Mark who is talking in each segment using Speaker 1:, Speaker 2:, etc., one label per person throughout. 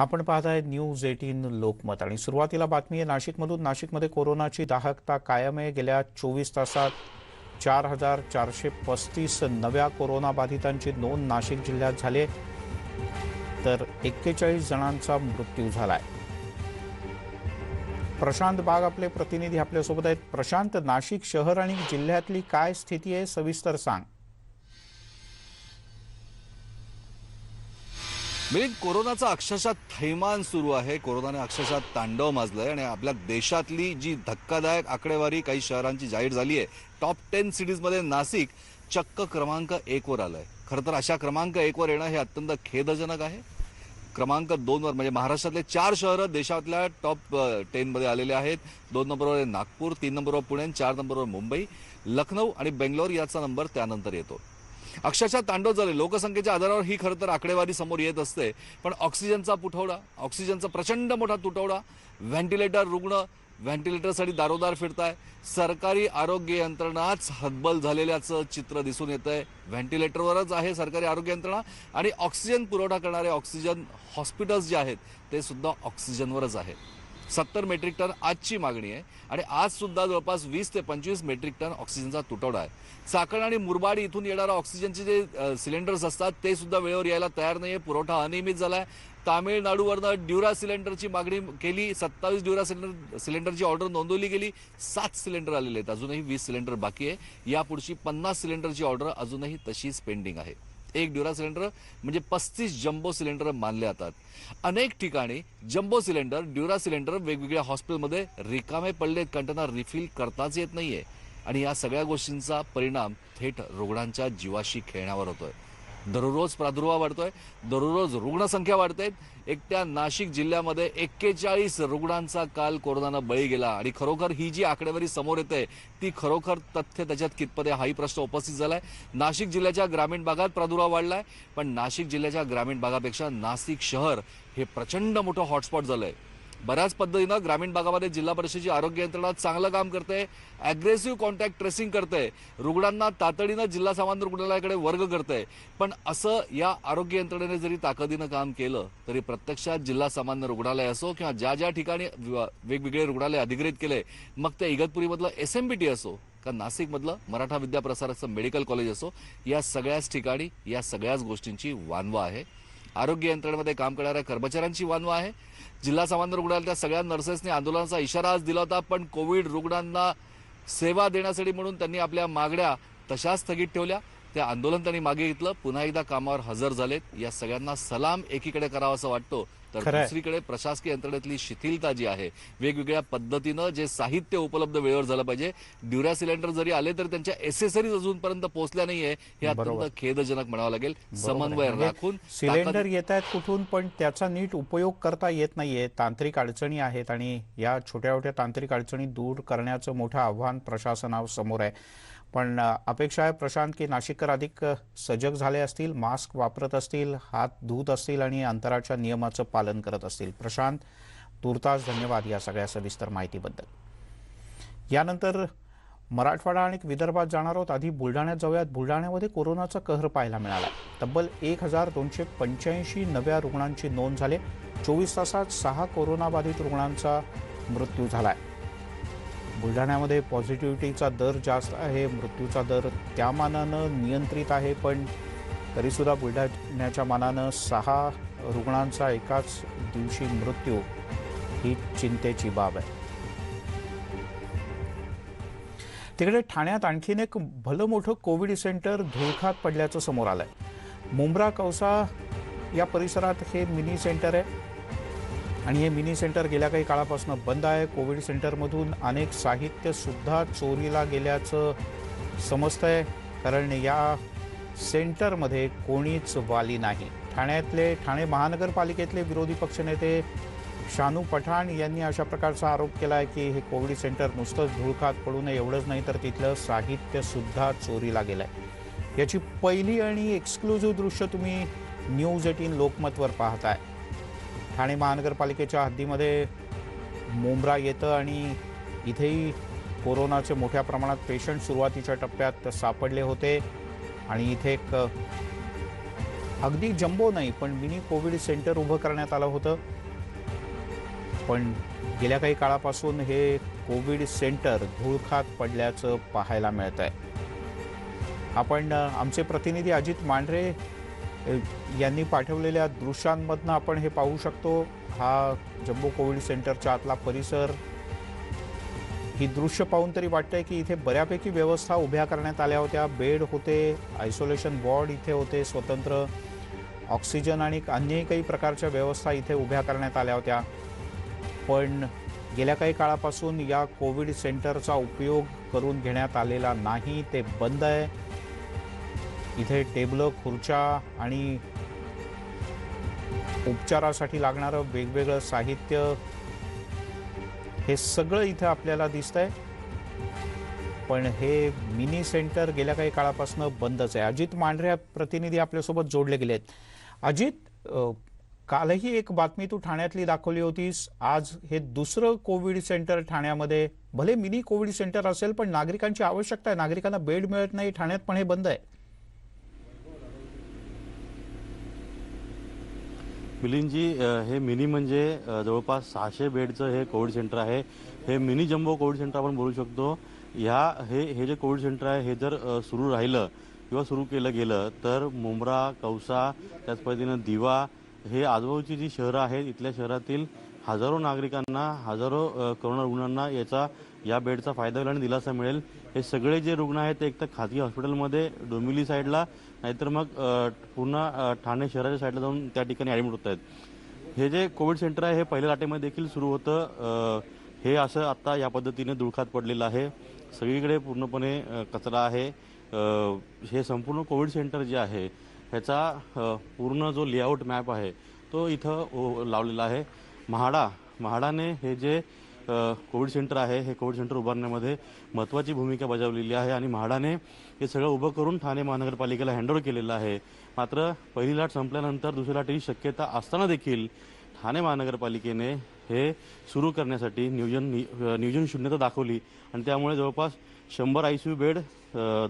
Speaker 1: आपण पाहत आहे न्यूज एटीन लोकमत. आणि सुरुवातीला बातमी आहे नाशिकमधून नाशिकमध्ये कोरोनाची दाहकता कायम आहे. गेल्या चोवीस तासात चार हजार चारशे पस्तीस नव्या कोरोनाबाधितांची नोंद नाशिक जिल्ह्यात झाली तर एक्केचाळीस जणांचा मृत्यू झालाय. प्रशांत बाग आपले प्रतिनिधी आपल्यासोबत आहेत. प्रशांत नाशिक शहर आणि जिल्ह्यातली काय स्थिती आहे सविस्तर सांग.
Speaker 2: मिलिंद कोरोनाचा अक्षरशः थैमान सुरू आहे. कोरोनाने अक्षरशः तांडव माजलंय आणि आपल्या देशातली जी धक्कादायक आकडेवारी काही शहरांची जाहीर झाली आहे टॉप टेन सिटीजमध्ये नाशिक चक्क क्रमांक एकवर आलंय. खरं तर अशा क्रमांक एकवर येणं हे अत्यंत खेदजनक आहे. क्रमांक दोनवर म्हणजे महाराष्ट्रातले चार शहरं देशातल्या टॉप टेनमध्ये आलेले आहेत. दोन नंबरवर आहे नागपूर तीन नंबरवर पुणे चार नंबरवर मुंबई लखनौ आणि बेंगलोर याचा नंबर त्यानंतर येतो. अक्षरशः तांडव झाले. लोकसंख्येच्या आधारावर ही खरं तर आकडेवारी समोर येत असते. पण ऑक्सिजनचा पुठवडा ऑक्सिजनचा प्रचंड मोठा तुटवडा व्हेंटिलेटर रुग्ण व्हेंटिलेटरसाठी दारोदार फिरताय. सरकारी आरोग्य यंत्रणाच हतबल झालेल्याचं चित्र दिसून येत आहे व्हेंटिलेटरवरच आहे सरकारी आरोग्य यंत्रणा आणि ऑक्सिजन पुरवठा करणारे ऑक्सिजन हॉस्पिटल्स जे आहेत ते सुद्धा ऑक्सिजनवरच आहेत. सत्तर मेट्रिक टन आजची मागणी आहे. आणि आजसुद्धा जवळपास वीस ते पंचवीस मेट्रिक टन ऑक्सिजनचा तुटवडा आहे. चाकण आणि मुरबाड इथून येणारा ऑक्सिजनचे जे सिलेंडर्स असतात ते सुद्धा वेळेवर यायला तयार नाही आहे पुरवठा अनियमित झाला आहे तामिळनाडूवरनं ड्युरा सिलेंडरची मागणी केली. सत्तावीस ड्युरा सिलेंडर सिलेंडरची ऑर्डर नोंदवली गेली. सात सिलेंडर आलेले आहेत. अजूनही वीस सिलेंडर बाकी आहे. यापुढची पन्नास सिलेंडरची ऑर्डर अजूनही तशीच पेंडिंग आहे. एक ड्युरा सिलेंडर म्हणजे पस्तीस जम्बो सिलेंडर मानले जातात. अनेक ठिकाणी जम्बो सिलेंडर ड्युरा सिलेंडर वेगवेगळ्या हॉस्पिटलमध्ये रिकामे पडले कारण त्यांना रिफिल करताच येत नाहीये. आणि या सगळ्या गोष्टींचा परिणाम थेट रुग्णांच्या जीवाशी खेळण्यावर होतोय. दररोज प्रादुर्भाव वाढतोय दररोज रुग्णसंख्या वाढते एकट्या नाशिक जिल्ह्यामध्ये एक्केचाळीस रुग्णांचा काल कोरोनानं बळी गेला आणि खरोखर ही जी आकडेवारी समोर येते ती खरोखर तथ्य त्याच्यात कितपत आहे हाही प्रश्न उपस्थित झालाय. नाशिक जिल्ह्याच्या ग्रामीण भागात प्रादुर्भाव वाढलाय पण नाशिक जिल्ह्याच्या ग्रामीण भागापेक्षा नाशिक शहर हे प्रचंड मोठं हॉटस्पॉट झालंय. बऱ्याच पद्धतीनं ग्रामीण भागामध्ये जिल्हा परिषदेची आरोग्य यंत्रणा चांगलं काम करते ॲग्रेसिव्ह कॉन्टॅक्ट ट्रेसिंग करते रुग्णांना तातडीनं जिल्हा सामान्य रुग्णालयाकडे वर्ग करते. पण असं या आरोग्य यंत्रणेने जरी ताकदीनं काम केलं तरी प्रत्यक्षात जिल्हा सामान्य रुग्णालय असो किंवा ज्या ज्या ठिकाणी वेगवेगळे रुग्णालय अधिग्रहित केले मग ते इगतपुरीमधलं एस एम बी टी असो का नाशिकमधलं मराठा विद्याप्रसाराचं मेडिकल कॉलेज असो या सगळ्याच ठिकाणी या सगळ्याच गोष्टींची वानवा आहे. आरोग्य यंत्रणेमध्ये काम करणाऱ्या कर्मचाऱ्यांची वानवा आहे. जिल्हा सामान्य रुग्णालयातल्या सगळ्या नर्सेसने आंदोलनाचा इशारा आज दिला होता पण कोविड रुग्णांना सेवा देण्यासाठी म्हणून त्यांनी आपल्या मागण्या तशाच स्थगित ठेवल्या. त्या आंदोलन त्यांनी मागे घेतलं. पुन्हा एकदा कामावर हजर झालेत. या सगळ्यांना सलाम एकीकडे करावा असं वाटतो. तर. दुसरीकडे प्रशासकीय यंत्रणेतली शिथिलता जी आहे वेगवेगळ्या पद्धतीनं जे साहित्य उपलब्ध वेळेवर झालं पाहिजे. ड्युरा सिलेंडर जरी आले तरी त्यांच्या एसेसरीज अजूनपर्यंत पोहोचल्या नाहीये. हे. अत्यंत खेदजनक म्हणावं लागेल. समन्वय
Speaker 1: म्हणजे
Speaker 2: राखून
Speaker 1: सिलेंडर येत आहेत कुठून पण त्याचा नीट उपयोग करता येत नाहीये. तांत्रिक अडचणी आहेत आणि या छोट्या छोट्या तांत्रिक अडचणी दूर करण्याचं मोठं आव्हान प्रशासनासमोर आहे. पण अपेक्षा आहे प्रशांत की नाशिककर अधिक सजग झाले असतील मास्क वापरत असतील हात धुत असतील आणि अंतराच्या नियमाचं पालन करत असतील. प्रशांत तुर्तास धन्यवाद या सगळ्या सविस्तर माहितीबद्दल. यानंतर मराठवाडा आणि विदर्भात जाणार आहोत. आधी बुलढाण्यात जाऊयात. बुलढाण्यामध्ये कोरोनाचा कहर पाहायला मिळाला. तब्बल एक हजार दोनशे पंच्याऐंशी नव्या रुग्णांची नोंद झाली. चोवीस तासात सहा कोरोनाबाधित रुग्णांचा मृत्यू झाला आहे बुलढाण्यामध्ये पॉझिटिव्हिटीचा दर जास्त आहे मृत्यूचा दर त्या मानानं नियंत्रित आहे पण तरीसुद्धा बुलढाण्याच्या मानानं सहा रुग्णांचा एकाच दिवशी मृत्यू ही चिंतेची बाब आहे. तिकडे ठाण्यात आणखीन एक भलं मोठं कोविड सेंटर धुळखात पडल्याचं समोर आलंय. मुंब्रा कौसा या परिसरात हे मिनी सेंटर आहे. आणि हे मिनी सेंटर गेल्या काही काळापासून बंद आहे. कोविड सेंटरमधून अनेक साहित्यसुद्धा चोरीला गेल्याचं समजतं आहे कारण या सेंटरमध्ये कोणीच वाली नाही. ठाण्यातले ठाणे महानगरपालिकेतले विरोधी पक्षनेते शानू पठाण यांनी अशा प्रकारचा आरोप केला आहे की हे कोविड सेंटर नुसतंच धुळखात पडू नये एवढंच नाही तर तिथलं साहित्यसुद्धा चोरीला गेलं आहे याची पहिली आणि एक्सक्लुझिव्ह दृश्य तुम्ही न्यूज एटीन लोकमतवर पाहताय. ठाणे महानगरपालिकेच्या हद्दीमध्ये मुंब्रा येतं आणि इथेही कोरोनाचे मोठ्या प्रमाणात पेशंट सुरुवातीच्या टप्प्यात सापडले होते. आणि इथे एक अगदी जम्बो नाही पण मिनी कोविड सेंटर उभं करण्यात आलं होतं. पण गेल्या काही काळापासून हे कोविड सेंटर धूळखात पडल्याचं पाहायला मिळत आहे आपण आमचे प्रतिनिधी अजित मांढरे यांनी पाठवलेल्या दृश्यांमधनं आपण हे पाहू शकतो हा जम्बो कोविड सेंटरच्या आतला परिसर. ही दृश्य पाहून तरी वाटतंय की इथे बऱ्यापैकी व्यवस्था उभ्या करण्यात आल्या होत्या. बेड होते आयसोलेशन वॉर्ड इथे होते स्वतंत्र ऑक्सिजन आणि अन्यही काही प्रकारच्या व्यवस्था इथे उभ्या करण्यात आल्या होत्या. पण गेल्या काही काळापासून या कोविड सेंटरचा उपयोग करून घेण्यात आलेला नाही ते बंद आहे. इथे टेबलं खुर्च्या आणि उपचारासाठी लागणारं वेगवेगळं साहित्य हे सगळं इथं आपल्याला दिसतंय. पण हे मिनी सेंटर गेल्या काही काळापासून बंदच आहे. अजित मांढरे प्रतिनिधी आपल्यासोबत जोडले गेले आहेत. अजित कालही एक बातमी तू ठाण्यातली दाखवली होतीस. आज हे दुसरं कोविड सेंटर ठाण्यामध्ये भले मिनी कोविड सेंटर असेल पण नागरिकांची आवश्यकता आहे. नागरिकांना बेड मिळत नाही ठाण्यात पण हे बंद आहे.
Speaker 3: मिलिंदजी हे मिनी म्हणजे जवळपास सहाशे बेडचं हे कोविड सेंटर आहे. हे मिनी जम्बो कोविड सेंटर आपण बोलू शकतो. ह्या हे हे जे कोविड सेंटर आहे हे जर सुरू राहिलं किंवा सुरू केलं गेलं तर मुंब्रा कौसा त्याच पद्धतीनं दिवा हे आजूबाजूची जी शहरं आहेत इथल्या शहरातील हजारो नागरिकांना हजारो करोना रुग्णांना याचा या बेडचा फायदा होईल आणि दिलासा मिळेल. हे सगळे जे रुग्ण आहेत ते एक तर खाजगी हॉस्पिटलमध्ये डोंबिवली साईडला नाहीतर मग पूर्ण ठाणे शहराच्या साईडला जाऊन त्या ठिकाणी ॲडमिट होत आहेत. हे जे कोविड सेंटर आहे हे पहिल्या लाटेमध्ये देखील सुरू होतं. हे असं आता या पद्धतीने दुळखात पडलेलं आहे. सगळीकडे पूर्णपणे कचरा आहे. हे संपूर्ण कोविड सेंटर जे आहे ह्याचा पूर्ण जो लेआउट मॅप आहे तो इथं ओ- लावलेला आहे. म्हाडा म्हाडाने हे जे कोविड सेंटर आहे. हे कोविड सेंटर उभारण्यामध्ये महत्त्वाची भूमिका बजावलेली आहे आणि म्हाडाने हे सगळं उभं करून ठाणे महानगरपालिकेला हँडओव्हर केलेलं आहे. मात्र पहिली लाट संपल्यानंतर दुसऱ्या लाटेची शक्यता असताना देखील ठाणे महानगरपालिकेने हे सुरू करण्यासाठी नियोजन नि- नियोजन शून्यता दाखवली आणि त्यामुळे जवळपास शंभर आय सी यू बेड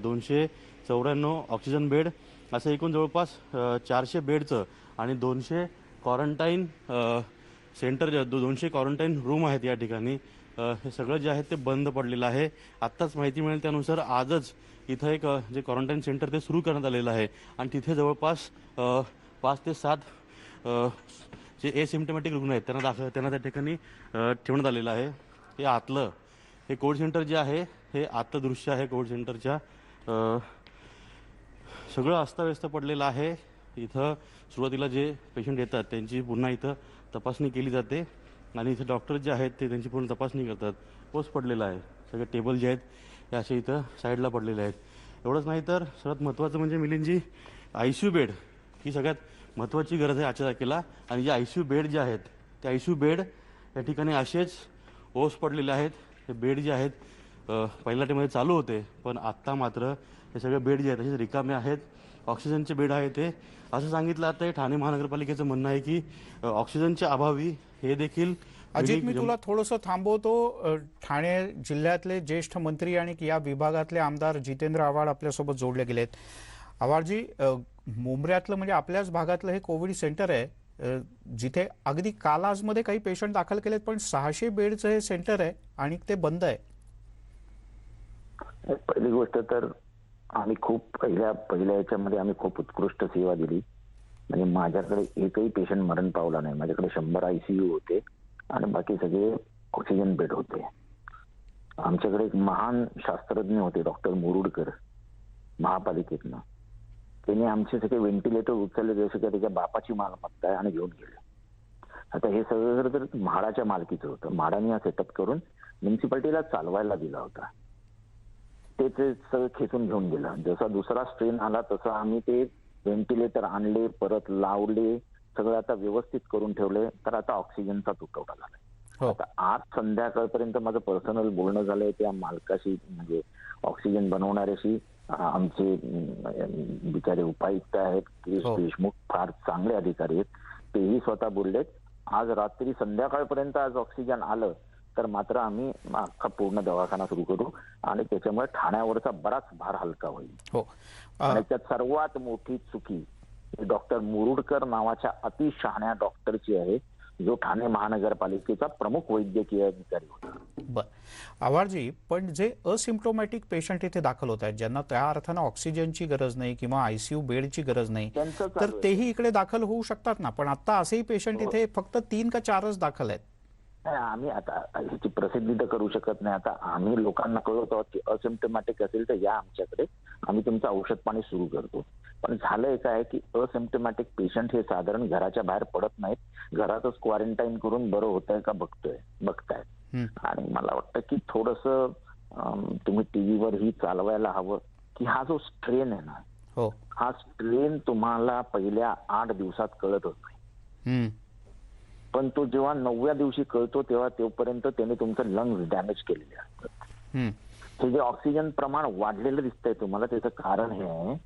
Speaker 3: दोनशे चौऱ्याण्णव ऑक्सिजन बेड असं एकूण जवळपास चारशे बेडचं आणि दोनशे क्वारंटाईन सेंटर जे दोनशे क्वारंटाईन रूम आहेत या ठिकाणी. हे सगळं जे आहे ते बंद पडलेलं आहे. आत्ताच माहिती मिळेल त्यानुसार आजच इथं एक जे क्वारंटाईन सेंटर ते सुरू करण्यात आलेलं आहे. आणि तिथे जवळपास पाच ते सात जे एसिम्टमॅटिक रुग्ण आहेत त्यांना दाखल त्यांना त्या ठिकाणी ठेवण्यात आलेलं आहे. हे आतलं हे कोविड सेंटर जे आहे हे आतलं दृश्य आहे कोविड सेंटरच्या सगळं अस्ताव्यस्त पडलेलं आहे. इथं सुरुवातीला जे पेशंट येतात त्यांची पुन्हा इथं तपासणी केली जाते आणि इथे डॉक्टर जे आहेत ते त्यांची पूर्ण तपासणी करतात. पोस पडलेला आहे. सगळे टेबल जे आहेत हे असे इथं साईडला पडलेले आहेत. एवढंच नाही तर सर्वात महत्त्वाचं म्हणजे Milindji I C U bed ही सगळ्यात महत्त्वाची गरज आहे आजच्या तारखेला. आणि जे आय सी यू बेड जे आहेत ते आय सी यू बेड या ठिकाणी असेच ओस पडलेले आहेत. हे बेड जे आहेत पहिल्या टाईममध्ये चालू होते पण आत्ता मात्र हे सगळे बेड जे आहेत तसेच रिकामे आहेत. ऑक्सिजनचे बेड आहे ते. असं सांगितलं आता हे ठाणे महानगरपालिकेचं म्हणणं आहे की ऑक्सिजनच्या अभावी हे देखील
Speaker 1: अजित मी तुला थोडंसं थांबवतो. ठाणे जिल्ह्यातले ज्येष्ठ मंत्री आणि या विभागातले आमदार जितेंद्र आव्हाड आपल्यासोबत जोडले गेलेत. आव्हाडजी मुंबऱ्यातलं म्हणजे आपल्याच भागातलं हे कोविड सेंटर आहे. जिथे अगदी काल आजमध्ये काही पेशंट दाखल केलेत पण सहाशे बेडचं हे सेंटर आहे आणि ते बंद आहे.
Speaker 4: पहिली गोष्ट तर आम्ही खूप पहिल्या पहिल्या याच्यामध्ये आम्ही खूप उत्कृष्ट सेवा दिली. म्हणजे माझ्याकडे एकही पेशंट मरण पावला नाही. माझ्याकडे शंभर आय सी यू होते आणि बाकी सगळे ऑक्सिजन बेड होते. आमच्याकडे एक महान शास्त्रज्ञ होते डॉक्टर मुरुडकर महापालिकेतनं. त्यांनी आमचे सगळे व्हेंटिलेटर उचलले जसे की त्याच्या बापाची मालमत्ता आहे आणि घेऊन गेले. आता हे सगळं जर तर म्हाडाच्या मालकीचं होतं. म्हाडाने हा सेटअप करून म्युन्सिपाल्टीला चालवायला दिला होता. ते ते सगळं खेचून घेऊन गेलं. जसा दुसरा स्ट्रेन आला तसं आम्ही ते व्हेंटिलेटर आणले परत लावले सगळं आता व्यवस्थित करून ठेवले तर आता ऑक्सिजनचा तुटवडा झालाय.
Speaker 1: हो.
Speaker 4: आता आज संध्याकाळपर्यंत माझं पर्सनल बोलणं झालंय त्या मालकाशी म्हणजे ऑक्सिजन बनवणाऱ्याशी. आमचे बिचारे उपायुक्त आहेत गिरीश
Speaker 1: हो.
Speaker 4: देशमुख फार चांगले अधिकारी आहेत. तेही स्वतः बोललेत. आज रात्री संध्याकाळपर्यंत आज ऑक्सिजन आलं तर मात्र आम्ही अख्खा पूर्ण दवाखाना सुरू करू आणि त्याच्यामुळे ठाण्यावरचा बराच भार हलका होईल.
Speaker 1: हो.
Speaker 4: त्यात सर्वात मोठी चुकी डॉक्टर मुरुडकर नावाच्या अतिशहाण्या डॉक्टरची आहे जो ठाणे महानगरपालिकेचा प्रमुख वैद्यकीय अधिकारी होता.
Speaker 1: बर. आवारजी पण जे असिम्प्टोमॅटिक पेशंट इथे दाखल होत आहेत ज्यांना त्या अर्थानं ऑक्सिजनची गरज नाही किंवा आयसीयू बेडची गरज नाही तर. तेही इकडे दाखल होऊ शकतात ना? पण आता असेही पेशंट इथे फक्त तीन का चारच दाखल आहेत.
Speaker 4: आम्ही आता ह्याची प्रसिद्धी तर करू शकत नाही. आता आम्ही लोकांना कळवतो की असिम्टमॅटिक असेल तर या आमच्याकडे. आम्ही तुमचं औषध पाणी सुरू करतो. पण झालंय काय की असिम्टमॅटिक पेशंट हे साधारण घराच्या बाहेर पडत नाहीत. घरातच क्वारंटाईन करून बरं होत आहे का बघतोय बघतायत. आणि मला वाटतं की थोडस तुम्ही टीव्हीवर ही चालवायला हवं की हा जो स्ट्रेन आहे ना
Speaker 1: हो.
Speaker 4: हा स्ट्रेन तुम्हाला पहिल्या आठ दिवसात कळतच नाही. पण तो जेव्हा नवव्या दिवशी कळतो तेव्हा तोपर्यंत त्याने तुमचं लंग्स डॅमेज केलेले असतात. हे जे ऑक्सिजन प्रमाण वाढलेलं दिसतंय तुम्हाला त्याचं कारण हे आहे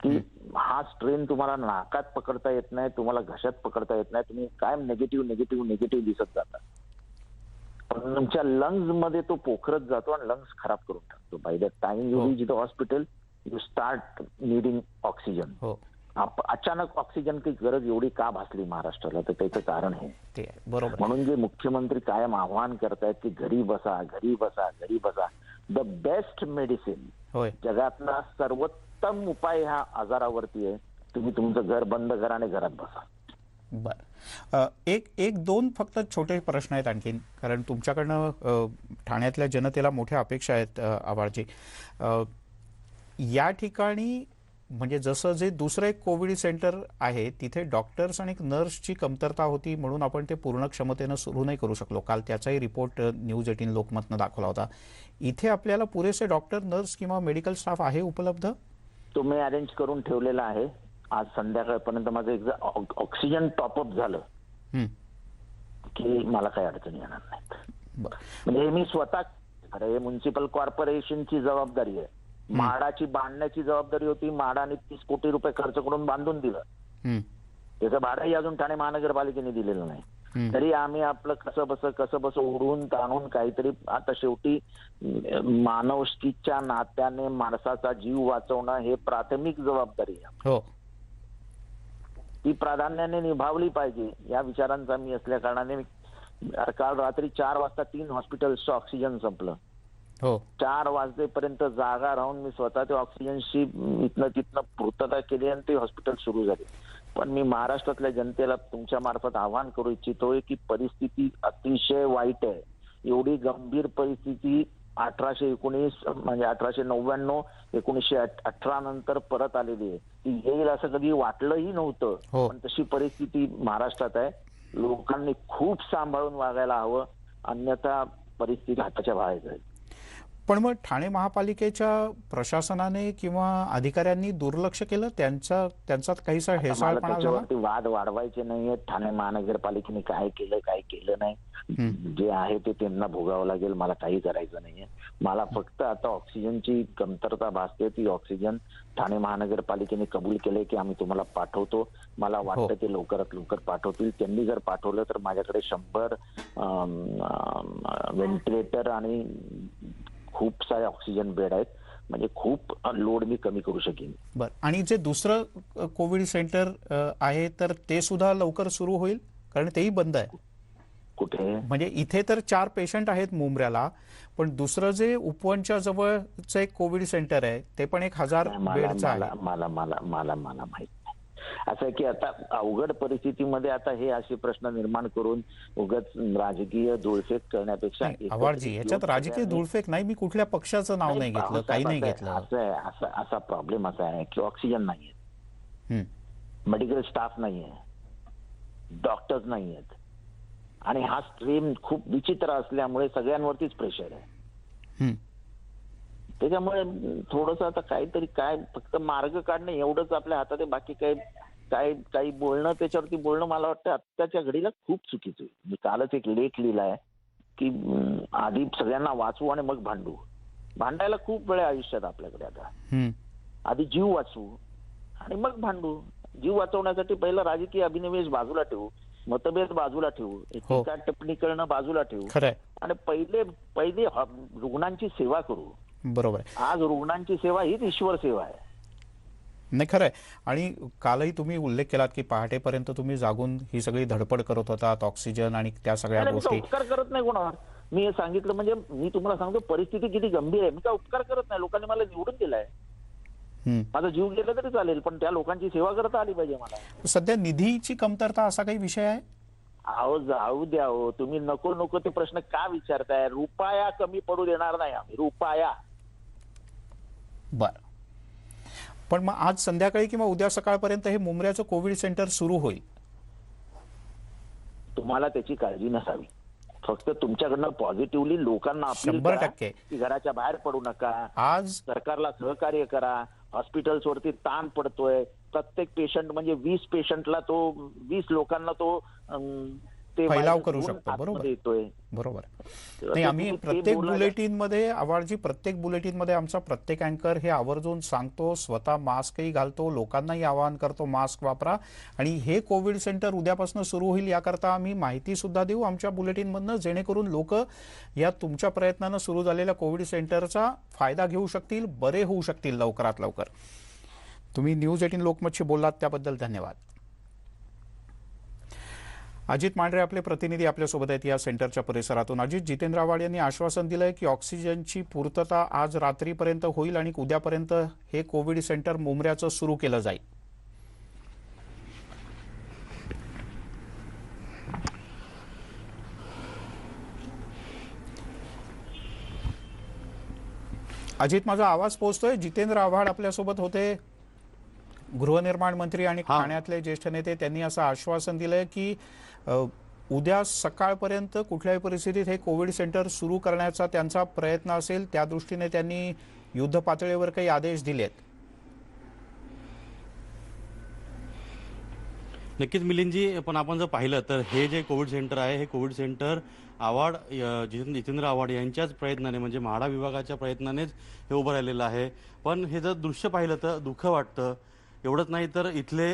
Speaker 4: की हा स्ट्रेन तुम्हाला नाकात पकडता येत नाही तुम्हाला घशात पकडता येत नाही तुम्ही कायम निगेटिव्ह निगेटिव्ह निगेटिव्ह दिसत जाता. पण तुमच्या लंग्समध्ये तो पोखरत जातो आणि लंग्स खराब करून टाकतो. By the time you. Reach the hospital you start needing oxygen अचानक ऑक्सिजनची गरज एवढी का भासली महाराष्ट्राला? तर त्याचं कारण हे.
Speaker 1: बरोबर.
Speaker 4: म्हणून जे मुख्यमंत्री कायम आव्हान करतायत की घरी बसा घरी बसा घरी बसा. द बेस्ट मेडिसिन
Speaker 1: होय.
Speaker 4: जगातला सर्वोत्तम उपाय ह्या आजारावरती आहे. तुम्ही तुमचं घर बंद करा आणि घरात बसा.
Speaker 1: बर. एक एक दोन फक्त छोटे प्रश्न आहेत आणखीन. कारण तुमच्याकडनं ठाण्यातल्या जनतेला मोठ्या अपेक्षा आहेत आवाळजी या ठिकाणी म्हणजे जसं जे दुसरं एक कोविड सेंटर आहे तिथे डॉक्टर्स आणि नर्सची कमतरता होती म्हणून आपण ते पूर्ण क्षमतेनं सुरू नाही करू शकलो. काल त्याचाही रिपोर्ट न्यूज एटीन लोकमतनं दाखवला होता. इथे आपल्याला पुरेसे डॉक्टर नर्स किंवा मेडिकल स्टाफ आहे उपलब्ध?
Speaker 4: तो मी अरेंज करून ठेवलेला आहे. आज संध्याकाळपर्यंत माझं एकदा ऑक्सिजन टॉपअप झालं. की मला काही अडचणी येणार नाहीत.
Speaker 1: बरं.
Speaker 4: म्हणजे मी स्वतः अरे म्युन्सिपल कॉर्पोरेशनची जबाबदारी आहे. म्हाडाची बांधण्याची जबाबदारी होती. म्हाडाने तीस कोटी रुपये खर्च करून बांधून दिलं. त्याचं भाडंही अजून ठाणे महानगरपालिकेने दिलेलं नाही. तरी आम्ही आपलं कसं बस कसं बस ओढून ताणून काहीतरी आता शेवटी मानवष्टीच्या नात्याने माणसाचा जीव वाचवणं हे प्राथमिक जबाबदारी आहे.
Speaker 1: हो.
Speaker 4: ती प्राधान्याने निभावली पाहिजे या विचारांचा मी असल्या कारणाने काल रात्री चार वाजता तीन हॉस्पिटल्सचं ऑक्सिजन संपलं.
Speaker 1: हो.
Speaker 4: चार वाजेपर्यंत जागा राहून मी स्वतः त्या ऑक्सिजनशी इथनं तिथनं पूर्तता केली आणि ते हॉस्पिटल सुरू झाले. पण मी महाराष्ट्रातल्या जनतेला तुमच्या मार्फत आवाहन करू इच्छितोय की परिस्थिती अतिशय वाईट आहे. एवढी गंभीर परिस्थिती अठराशे एकोणीस म्हणजे अठराशे नव्याण्णव एकोणीसशे अठरा नंतर परत आलेली आहे. ती येईल असं कधी वाटलंही नव्हतं.
Speaker 1: हो.
Speaker 4: पण तशी परिस्थिती महाराष्ट्रात आहे. लोकांनी खूप सांभाळून वागायला हवं. अन्यथा परिस्थिती हाताच्या बाहेर जाईल.
Speaker 1: पण मग ठाणे महापालिकेच्या प्रशासनाने किंवा अधिकाऱ्यांनी दुर्लक्ष केलं? त्यांचा त्यांचा काहीसा हेसाळपणा झाला?
Speaker 4: वाद वाढवायचे नाहीये ठाणे महानगरपालिकेने काय केलं काय केलं नाही. जे आहे ते त्यांना भोगावं लागेल. मला काही करायचं नाहीये. मला फक्त आता ऑक्सिजनची कमतरता भासते. ती ऑक्सिजन ठाणे महानगरपालिकेने कबूल केले की आम्ही तुम्हाला पाठवतो. मला वाटतं ते लवकरात लवकर पाठवतील. त्यांनी जर पाठवलं तर माझ्याकडे शंभर व्हेंटिलेटर आणि खूप सारे ऑक्सिजन बेड आहेत. म्हणजे खूप लोड मी कमी करू शकेन.
Speaker 1: बर. आणि जे दुसरं कोविड सेंटर आहे तर ते सुद्धा लवकर सुरू होईल? कारण तेही बंद आहे.
Speaker 4: कुठे?
Speaker 1: म्हणजे इथे तर चार पेशंट आहेत मुंबऱ्याला पण दुसरं जे उपवनच्या जवळचं एक कोविड सेंटर आहे ते पण एक हजार
Speaker 4: मला
Speaker 1: बेडचं
Speaker 4: मला
Speaker 1: आहे.
Speaker 4: मला मला मला मला माहीत असं आहे की आता अवघड परिस्थितीमध्ये आता हे असे प्रश्न निर्माण करून उगाच राजकीय धुळफेक करण्यापेक्षा
Speaker 1: नाही, आवारजी याच्यात राजकीय धुळफेक नाही मी कुठल्या पक्षाचं नाव नाही घेतलं काही नाही घेतलं.
Speaker 4: असं आहे असा असा प्रॉब्लेम असा आहे की ऑक्सिजन नाहीये. मेडिकल स्टाफ नाहीये. डॉक्टर्स नाहीयेत. आणि हा स्ट्रीम खूप विचित्र असल्यामुळे सगळ्यांवरतीच प्रेशर आहे. त्याच्यामुळे थोडस आता काहीतरी काय फक्त मार्ग काढणं एवढंच आपल्या हातात आहे. बाकी काही काय काही बोलणं त्याच्यावरती बोलणं मला वाटतं आत्ताच्या घडीला खूप चुकीचं आहे. मी कालच एक लेख लिहिलाय की अं, आधी सगळ्यांना वाचवू आणि मग भांडू. भांडायला खूप वेळ आहे आयुष्यात आपल्याकडे आता.
Speaker 1: हं.
Speaker 4: आधी जीव वाचवू आणि मग भांडू. जीव वाचवण्यासाठी पहिला राजकीय अभिनिवेश बाजूला ठेवू मतभेद बाजूला ठेवू
Speaker 1: हो.
Speaker 4: टीका टिप्पणी करणं बाजूला ठेवू आणि पहिले पहिले रुग्णांची सेवा करू.
Speaker 1: बरोबर आहे.
Speaker 4: आज रुग्णांची सेवा हीच ईश्वर सेवा आहे.
Speaker 1: नाही खरं आहे. आणि कालही तुम्ही उल्लेख केलात की पहाटेपर्यंत तुम्ही जागून ही सगळी धडपड करत होतात ऑक्सिजन आणि त्या सगळ्या गोष्टी.
Speaker 4: उपकार करत नाही कोणावर? मी हे सांगितलं म्हणजे मी तुम्हाला सांगतो परिस्थिती किती गंभीर आहे. मी काय उपकार करत नाही. लोकांनी मला निवडून दिलाय. माझा जीव गेला तरी चालेल पण त्या लोकांची सेवा करता आली पाहिजे मला.
Speaker 1: सध्या निधीची कमतरता असा काही विषय आहे?
Speaker 4: अहो जाऊ द्या हो तुम्ही नको नको ते प्रश्न का विचारताय? रुपया कमी पडू देणार नाही आम्ही. रुपया.
Speaker 1: बर. पण मग आज संध्याकाळी किंवा उद्या सकाळपर्यंत हे मुंबऱ्याचं कोविड सेंटर सुरू होईल?
Speaker 4: तुम्हाला त्याची काळजी नसावी. फक्त तुमच्याकडनं पॉझिटिव्हली लोकांना
Speaker 1: शंभर टक्के.
Speaker 4: की घराच्या बाहेर पडू नका.
Speaker 1: आज
Speaker 4: सरकारला सहकार्य करा. हॉस्पिटल्स वरती ताण पडतोय. प्रत्येक पेशंट म्हणजे वीस पेशंटला तो वीस लोकांना ते
Speaker 1: फैलाव करू शकतो, बरोबर. बरोबर. नाही आम्ही प्रत्येक
Speaker 4: बोलायला-
Speaker 1: बुलेटिनमध्ये आवाळजी प्रत्येक बुलेटिनमध्ये आमचा प्रत्येक अँकर हे आवर्जून सांगतो स्वतः मास्कही घालतो लोकांनाही आवाहन करतो मास्क वापरा. आणि हे कोविड सेंटर उद्यापासून सुरू होईल याकरता आम्ही माहिती सुद्धा देऊ आमच्या बुलेटिनमधनं जेणेकरून लोक या तुमच्या प्रयत्नानं सुरू झालेल्या कोविड सेंटरचा फायदा घेऊ शकतील बरे होऊ शकतील लवकरात लवकर. तुम्ही न्यूज एटीन लोकमतशी बोललात त्याबद्दल धन्यवाद. अजित मांढरे आपले प्रतिनिधी आपल्यासोबत आहेत या सेंटरच्या परिसरातून. अजित जितेंद्र आव्हाड यांनी आश्वासन दिलंय की ऑक्सिजनची पूर्तता आज रात्रीपर्यंत होईल आणि उद्यापर्यंत हे कोविड सेंटर मुंबऱ्याचं सुरू केलं जाईल. अजित माझा आवाज पोहोचतोय? जितेंद्र आव्हाड आपल्यासोबत होते गृहनिर्माण मंत्री आणि. ठाण्यातले ज्येष्ठ नेते. त्यांनी असं आश्वासन दिलंय की उद्या सकाळपर्यंत कुठल्याही परिस्थितीत हे कोविड सेंटर सुरू करण्याचा त्यांचा प्रयत्न असेल त्या दृष्टीने त्यांनी युद्ध पातळीवर काही आदेश दिलेत.
Speaker 3: नक्कीच मिलिंदजी पण आपण जर पाहिलं तर हे जे कोविड सेंटर आहे हे कोविड सेंटर आव्हाड जितेंद्र आवाड आव्हाड यांच्याच प्रयत्नाने म्हणजे म्हाडा विभागाच्या प्रयत्नानेच हे उभं राहिलेलं आहे. पण हे जर दृश्य पाहिलं तर दुःख वाटतं. एवढंच नाही तर इथले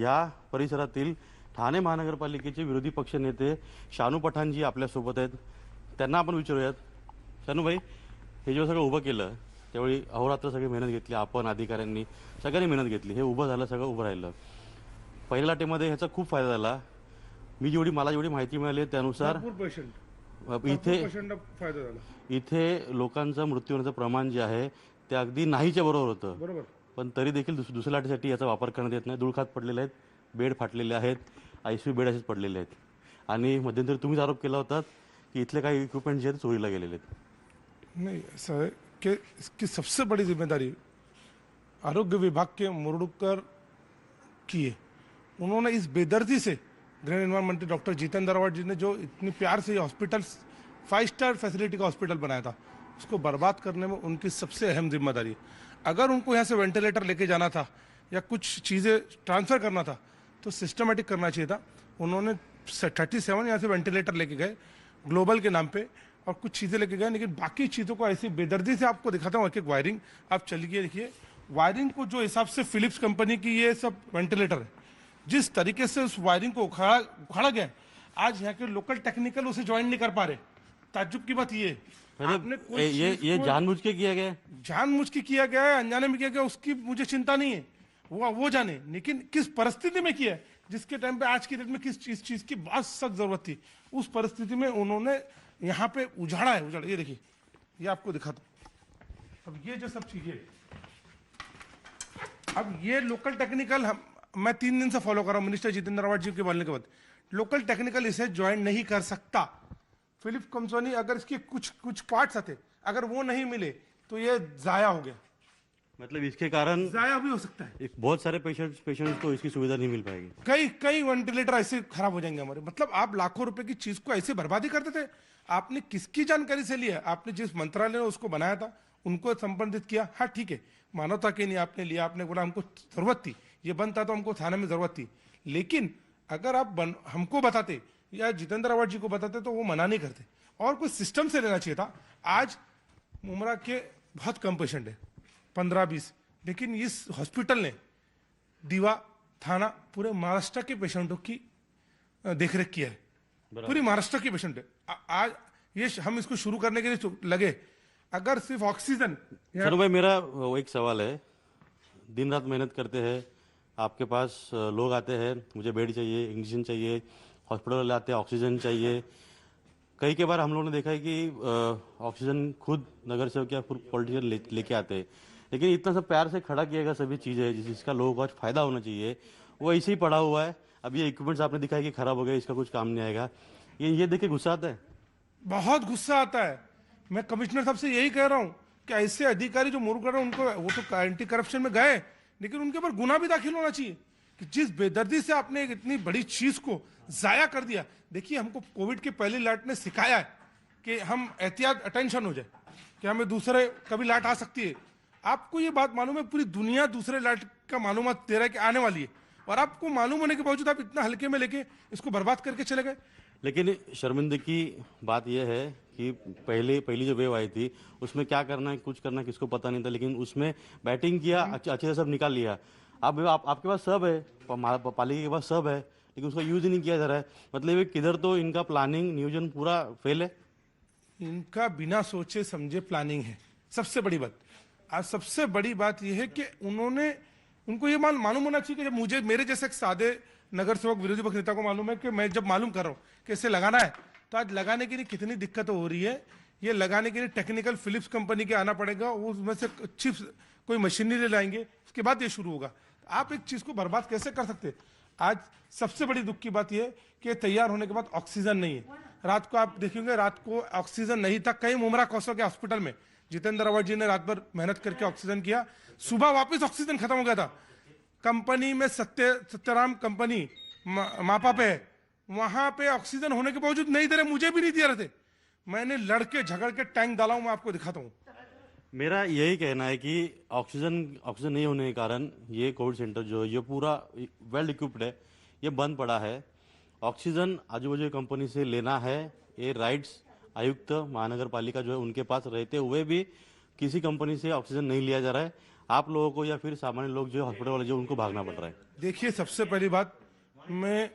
Speaker 3: या परिसरातील ठाणे महानगरपालिकेचे विरोधी पक्षनेते शानू पठाणजी आपल्यासोबत आहेत. त्यांना आपण विचारूयात. शानूभाई हे जेव्हा सगळं उभं केलं त्यावेळी अहोरात्र सगळी मेहनत घेतली आपण अधिकाऱ्यांनी सगळ्यांनी मेहनत घेतली हे उभं झालं सगळं उभं राहिलं. पहिल्या लाटेमध्ये ह्याचा खूप फायदा झाला. मी जेवढी मला जेवढी माहिती मिळाली त्यानुसार इथे इथे लोकांचं मृत्यू होण्याचं प्रमाण जे आहे ते अगदी नाहीच्या बरोबर होतं. पण तरी देखील दुस दुसऱ्या लाटेसाठी याचा वापर करण्यात येत नाही. दुळखात पडलेले आहेत. बेड फाटलेले आहेत, आय सी बेड असेच पडलेले आहेत. आणि मध्यंतरी तुम्हीच आरोप केला होता की इथले काही इक्विपमेंट जे आहेत चोरीला गेलेले आहेत.
Speaker 5: नहीं है कि इसकी सबसे बड़ी ज़िम्मेदारी आरोग्य विभाग के मुरडुकर की है। उन्होंने इस बेदर्दी से गृह निर्माण मंत्री डॉक्टर जितेंद्र अवार्ड जी ने जो इतनी प्यार से हॉस्पिटल फाइव स्टार फैसिलिटी का हॉस्पिटल बनाया था, उसको बर्बाद करने में उनकी सबसे अहम ज़िम्मेदारी है। अगर उनको यहाँ से वेंटिलेटर लेके जाना था या कुछ चीज़ें ट्रांसफ़र करना था तो सिस्टमेटिक करना चाहिए था। उन्होंने थर्टी सेवन यहाँ से वेंटिलेटर लेके गए ग्लोबल के नाम पे और कुछ चीज़ें लेके गए लेकिन बाकी चीज़ों को ऐसी बेदर्दी से आपको दिखाता हूँ एक एक वायरिंग आप चलिए देखिए वायरिंग को जो हिसाब से फिलिप्स कंपनी की ये सब वेंटिलेटर है जिस तरीके से उस वायरिंग को उखाड़ा उखाड़ा गया आज यहाँ के लोकल टेक्निकल उसे ज्वाइन नहीं कर पा रहे। ताजुब की बात ये आपने
Speaker 3: मतलब
Speaker 5: कोई
Speaker 3: ये ये जानबूझ के किया गया?
Speaker 5: जानबूझ के किया गया है अनजाने में किया गया उसकी मुझे चिंता नहीं है। वो वो जाने। लेकिन किस परिस्थिति में किया? जिसके टाइम पे आज की डेट में किस चीज़ चीज़ की बहुत सख्त ज़रूरत थी। उस परिस्थिति में उन्होंने यहाँ पे उजाड़ा है, उजाड़ा। ये देखिए, ये आपको दिखाता हूँ। अब ये जो सब चीज़ें, अब ये लोकल टेक्निकल हम, मैं तीन दिन से फॉलो कर रहा हूँ मिनिस्टर जितेंद्र आवाड जी के बोलने के बाद। लोकल टेक्निकल इसे ज्वाइन नहीं कर सकता। फिलिप कंसोनी अगर इसके कुछ कुछ पार्ट्स आते, अगर वो नहीं मिले तो ये जाया हो गया।
Speaker 3: मतलब इसके कारण
Speaker 5: जाया भी हो सकता है।
Speaker 3: एक बहुत सारे पेशेंट्स पेशेंट्स को इसकी सुविधा नहीं मिल पाएगी।
Speaker 5: कई कई वेंटिलेटर ऐसे खराब हो जाएँगे हमारे। मतलब आप लाखों रुपए की चीज़ को ऐसे बर्बादी करते थे आपने किसकी जानकारी से लिया? आपने जिस मंत्रालय ने उसको बनाया था उनको संबंधित किया। हाँ ठीक है। मानवता के लिए आपने लिया। आपने बोला हमको ज़रूरत थी। ये बनता तो हमको थाने में ज़रूरत थी। लेकिन अगर आप बन, हमको बताते या जितेंद्र अवार्ड जी को बताते तो वो मना नहीं करते। और कुछ सिस्टम से लेना चाहिए था। आज मुमरा के बहुत कम पेशेंट है। पंद्रह बीस। लेकिन इस हॉस्पिटल ने दीवा थाना पूरे महाराष्ट्र के पेशेंटों की देखरेख किया है। पूरी महाराष्ट्र के पेशेंट। है आ- आज ये हम इसको शुरू करने के लिए लगे। अगर सिर्फ़ ऑक्सीजन
Speaker 3: सर भाई मेरा वो एक सवाल है। दिन रात मेहनत करते हैं आपके पास लोग आते हैं मुझे बेड चाहिए इंजेक्शन चाहिए हॉस्पिटल आते हैं ऑक्सीजन चाहिए। कई के बार हम लोगों ने देखा है कि ऑक्सीजन खुद नगर सेवक या खुद पॉलिटिशियन ले, लेके आते हैं। लेकिन इतना सब प्यार से खड़ा किया गया सभी चीज़ें, जिस- जिसका लोगों को आज फ़ायदा होना चाहिए, वो ऐसे ही पड़ा हुआ है। अब ये इक्विपमेंट्स आपने दिखाया कि खराब हो गया, इसका कुछ काम नहीं आएगा। ये ये देख गुस्सा आता है?
Speaker 5: बहुत गुस्सा आता है। मैं कमिश्नर साहब से यही कह रहा हूँ कि ऐसे अधिकारी जो मुर्ग कर रहे उनको, वो तो एंटी करप्शन में गए, लेकिन उनके ऊपर गुना भी दाखिल होना चाहिए। कि जिस बेदर्दी से आपने एक इतनी बड़ी चीज़ को जाया कर दिया, देखिए हमको कोविड के पहले लाट ने सिखाया है कि हम एहतियात अटेंशन हो जाए, कि हमें दूसरे कभी लाट आ सकती है। आपको ये बात मालूम है पूरी दुनिया दूसरे लाट का मालूम दे रहा है कि आने वाली है। और आपको मालूम होने के बावजूद आप इतना हल्के में लेके इसको बर्बाद करके चले गए।
Speaker 3: लेकिन शर्मिंदगी की बात यह है कि पहले पहली जो वेव आई थी उसमें क्या करना है कुछ करना है किसको पता नहीं था लेकिन उसमें बैटिंग किया अच्छे अच्छे से सब निकाल लिया। अब आप, आपके पास सब है प- पालिका के पास सब है लेकिन उसका यूज़ नहीं किया जा रहा है। मतलब किधर तो इनका प्लानिंग नियोजन पूरा फेल है?
Speaker 5: इनका बिना सोचे समझे प्लानिंग है। सबसे बड़ी बात आज सबसे बड़ी बात यह है कि उन्होंने, उनको ये मान, मालूम होना चाहिए कि जब मुझे, मेरे जैसे एक सादे नगर सेवक, विरोधी पक्ष नेता को मालूम है कि मैं जब मालूम कर रहा हूँ कि इसे लगाना है तो आज लगाने के लिए कितनी दिक्कत हो रही है, ये लगाने के लिए टेक्निकल फिलिप्स कंपनी के आना पड़ेगा, उसमें से चिप्स कोई मशीनरी ले लाएँगे, उसके बाद ये शुरू होगा। आप एक चीज़ को बर्बाद कैसे कर सकते आज सबसे बड़ी दुख की बात यह कि तैयार होने के बाद ऑक्सीजन नहीं है। रात को आप देखेंगे, रात को ऑक्सीजन नहीं था कई मुमरा कौशल के हॉस्पिटल में। जितेंद्र अवार्ड जी ने रात भर मेहनत करके ऑक्सीजन किया। सुबह वापस ऑक्सीजन खत्म हो गया था। कंपनी में सत्य, सत्यराम कंपनी मापा पे है। वहाँ पे ऑक्सीजन होने के बावजूद नहीं दे रहे, मुझे भी नहीं दे रहे थे। मैंने लड़के झगड़ के टैंक डाला हूँ, मैं आपको दिखाता हूँ।
Speaker 3: मेरा यही कहना है कि ऑक्सीजन ऑक्सीजन नहीं होने के कारण ये कोविड सेंटर जो है, ये पूरा वेल इक्विप्ड है, ये बंद पड़ा है। ऑक्सीजन आजू बाजू कंपनी से लेना है, ये राइट्स आयुक्त महानगर पालिका जो है उनके पास रहते हुए भी किसी कंपनी से ऑक्सीजन नहीं लिया जा रहा है। आप लोगों को या फिर सामान्य लोग जो हॉस्पिटल वाले जो उनको भागना पड़ रहा है।
Speaker 5: देखिए, सबसे पहली बात, मैं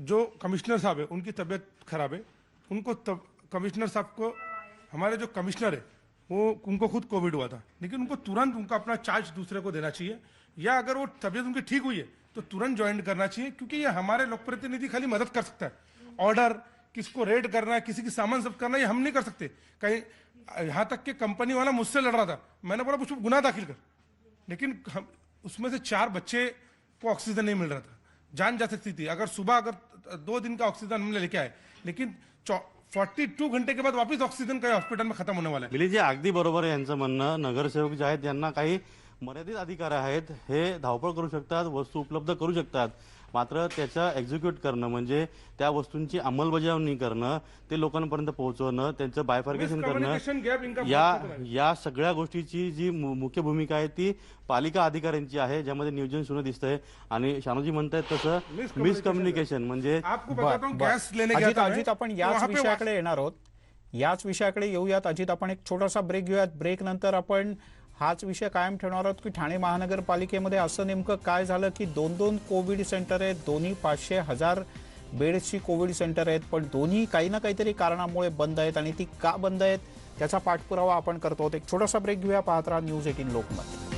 Speaker 5: जो कमिश्नर साहब है, उनकी तबीयत खराब है। उनको तब, कमिश्नर साहब को, हमारे जो कमिश्नर है, वो, उनको खुद कोविड हुआ था। लेकिन उनको तुरंत उनका अपना चार्ज दूसरे को देना चाहिए। या अगर वो तबीयत उनकी ठीक हुई है तो तुरंत ज्वाइन करना चाहिए, क्योंकि ये हमारे लोक प्रतिनिधि खाली मदद कर सकता है। ऑर्डर किसको रेड करना है, किसी की सामान जब्त करना है हम नहीं कर सकते। कहीं, यहाँ तक कि कंपनी वाला मुझसे लड़ रहा था। मैंने बोला उसको गुना दाखिल कर। लेकिन हम, उसमें से चार बच्चे को ऑक्सीजन नहीं मिल रहा था। जान जा सकती थी। अगर सुबह, अगर दो दिन का ऑक्सीजन हमने लेके आए। लेकिन फोर्टी टू घंटे के बाद वापस ऑक्सीजन का हॉस्पिटल में खत्म होने वाला है।
Speaker 3: मिली जे, अगदी बरोबर आहे यांचं म्हणणं. नगरसेवक जे आहेत, यांना काही मर्यादित अधिकार आहेत हे धावपळ करू शकतात वस्तू उपलब्ध करू शकतात. मात्र त्याचा एक्झिक्यूट करणं म्हणजे त्या वस्तूंची अंमलबजावणी करणं ते लोकांपर्यंत पोहोचवणं त्यांचं बायफर्गेशन करणं या या सगळ्या गोष्टीची जी मुख्य भूमिका आहे ती पालिका अधिकाऱ्यांची आहे ज्यामध्ये नियोजन सुद्धा दिसतंय. आणि शानूजी म्हणतायत तसं मिसकम्युनिकेशन म्हणजे
Speaker 5: हूँ
Speaker 1: अजित आपण याच विषयाकडे येणार आहोत. याच विषयाकडे येऊयात. अजित आपण एक छोटासा ब्रेक घेऊयात. ब्रेक नंतर आपण हाच विषय कायम ठेवणार आहोत की ठाणे महानगरपालिकेमध्ये असं नेमकं काय झालं की दोन दोन कोविड सेंटर आहेत दोन्ही पाचशे हजार बेड्सची कोविड सेंटर आहेत पण दोन्ही काही ना काहीतरी कारणामुळे बंद आहेत आणि ती का बंद आहेत त्याचा पाठपुरावा आपण करतो आहोत. एक छोटासा ब्रेक घेऊया. पाहत राहा न्यूज एटीन लोकमत.